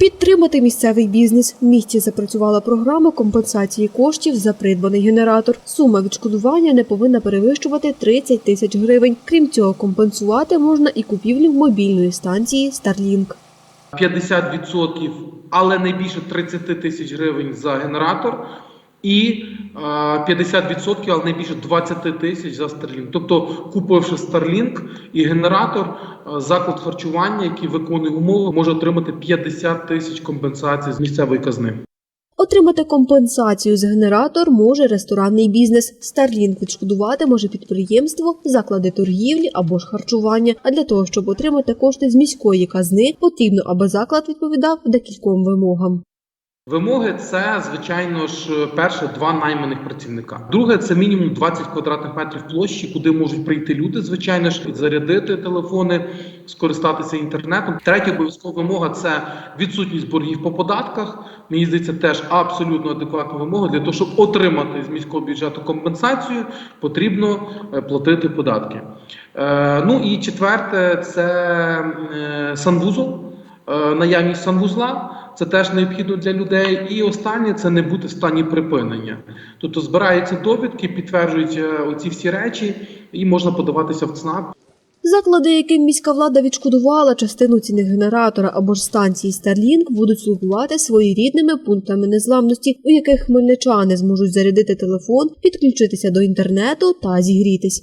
Підтримати місцевий бізнес. В місті запрацювала програма компенсації коштів за придбаний генератор. Сума відшкодування не повинна перевищувати 30 тисяч гривень. Крім цього, компенсувати можна і купівлю мобільної станції Starlink. 50%, але не більше 30 тисяч гривень за генератор, і е, 50%, але не більше 20 тисяч за Starlink. Тобто, купивши Starlink і генератор, заклад харчування, який виконує умови, може отримати 50 тисяч компенсацій з місцевої казни. Отримати компенсацію за генератор може ресторанний бізнес. Starlink відшкодувати може підприємство, заклади торгівлі або ж харчування. А для того, щоб отримати кошти з міської казни, потрібно, аби заклад відповідав декільком вимогам. Вимоги це, звичайно ж, перше два найманих працівника. Друге це мінімум 20 квадратних метрів площі, куди можуть прийти люди, звичайно ж, зарядити телефони, скористатися інтернетом. Третя обов'язкова вимога це відсутність боргів по податках. Мені здається, теж абсолютно адекватна вимога для того, щоб отримати з міського бюджету компенсацію, потрібно е, платити податки. Е, ну і четверте це е, санвузол, е, наявність санвузла. Це теж необхідно для людей. І останнє це не бути в стані припинення. Тобто збираються довідки, підтверджують е, оці всі речі, і можна подаватися в ЦНАП. Заклади, яким міська влада відшкодувала частину ціни генератора або ж станції Starlink, будуть слугувати своєрідними пунктами незламності, у яких хмельничани зможуть зарядити телефон, підключитися до інтернету та зігрітись.